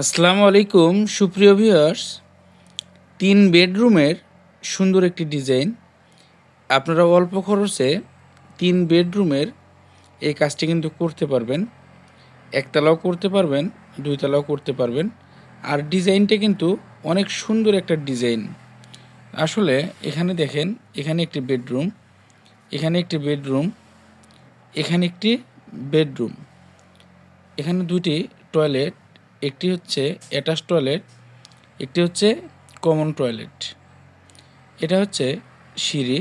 আসসালামু আলাইকুম, সুপ্রিয় ভিউয়ার্স তিন বেডরুমের সুন্দর একটি ডিজাইন। আপনারা অল্প খরচে তিন বেডরুমের এই কাজটি কিন্তু করতে পারবেন। একতলাও করতে পারবেন, দুইতলাও করতে পারবেন। আর ডিজাইনটা কিন্তু অনেক সুন্দর একটা ডিজাইন। আসলে এখানে দেখেন, এখানে একটি বেডরুম, এখানে একটি বেডরুম, এখানে একটি বেডরুম। এখানে দুটি টয়লেট একটি হচ্ছে অ্যাটাচ টয়লেট, একটি হচ্ছে কমন টয়লেট। এটা হচ্ছে সিঁড়ি।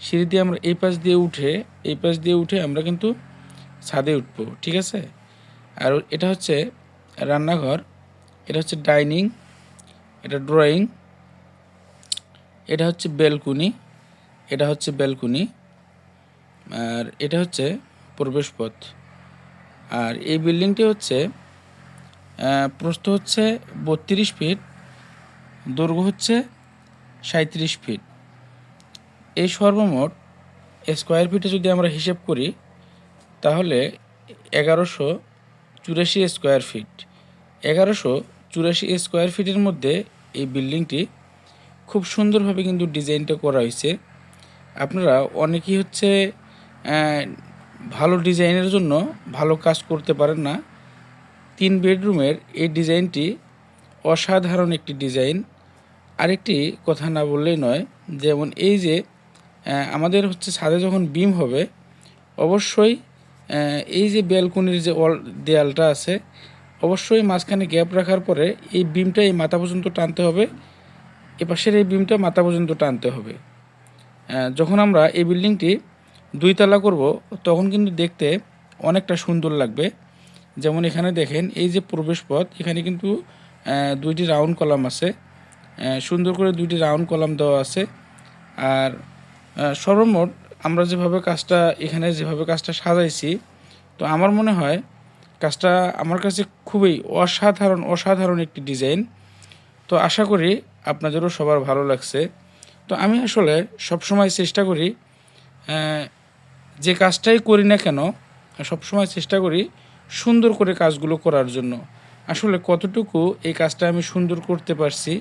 সিঁড়ি দিয়ে আমরা এই পাশ দিয়ে উঠে, এই পাশ দিয়ে উঠে আমরা কিন্তু ছাদে উঠবো, ঠিক আছে? আর এটা হচ্ছে রান্নাঘর, এটা হচ্ছে ডাইনিং, এটা ড্রয়িং, এটা হচ্ছে বেলকুনি এটা হচ্ছে বেলকুনি আর এটা হচ্ছে প্রবেশপথ। আর এই বিল্ডিংটি হচ্ছে প্রস্থ হচ্ছে বত্রিশ ফিট, দৈর্ঘ্য হচ্ছে সাঁত্রিশ ফিট। এই সর্বমোট স্কোয়ার ফিটে যদি আমরা হিসেব করি, তাহলে এগারোশো চুরাশি স্কোয়ার ফিট। এগারোশো চুরাশি স্কোয়ার ফিটের মধ্যে এই বিল্ডিংটি খুব সুন্দরভাবে কিন্তু ডিজাইনটা করা হয়েছে। আপনারা অনেকেই হচ্ছে ভালো ডিজাইনের জন্য ভালো কাজ করতে পারেন না। তিন বেডরুমের এই ডিজাইনটি অসাধারণ একটি ডিজাইন। আরেকটি কথা না বললেই নয়, যেমন এই যে আমাদের হচ্ছে ছাদে যখন বিম হবে, অবশ্যই এই যে ব্যালকনির যে ওয়াল দেয়ালটা আছে, অবশ্যই মাঝখানে গ্যাপ রাখার পরে এই বিমটা এই মাথা পর্যন্ত টানতে হবে এপাশের এই বিমটা মাথা পর্যন্ত টানতে হবে। যখন আমরা এই বিল্ডিংটি দুইতলা করব, তখন কিন্তু দেখতে অনেকটা সুন্দর লাগবে। যেমন এখানে দেখেন, এই যে প্রবেশপথ, এখানে কিন্তু দুইটি রাউন্ড কলাম আছে। সুন্দর করে দুইটি রাউন্ড কলাম দেওয়া আছে। আর সর্বমোট আমরা যেভাবে কাজটা, এখানে যেভাবে কাজটা সাজাইছি, তো আমার মনে হয় কাজটা আমার কাছে খুবই অসাধারণ অসাধারণ একটি ডিজাইন। তো আশা করি আপনাদেরও সবার ভালো লাগছে। তো আমি আসলে সবসময় চেষ্টা করি যে কাজটাই করি না কেন, সবসময় চেষ্টা করি সুন্দর করে কাজগুলো করার জন্য। আসলে কতটুকু এই কাজটা আমি সুন্দর করতে পারছি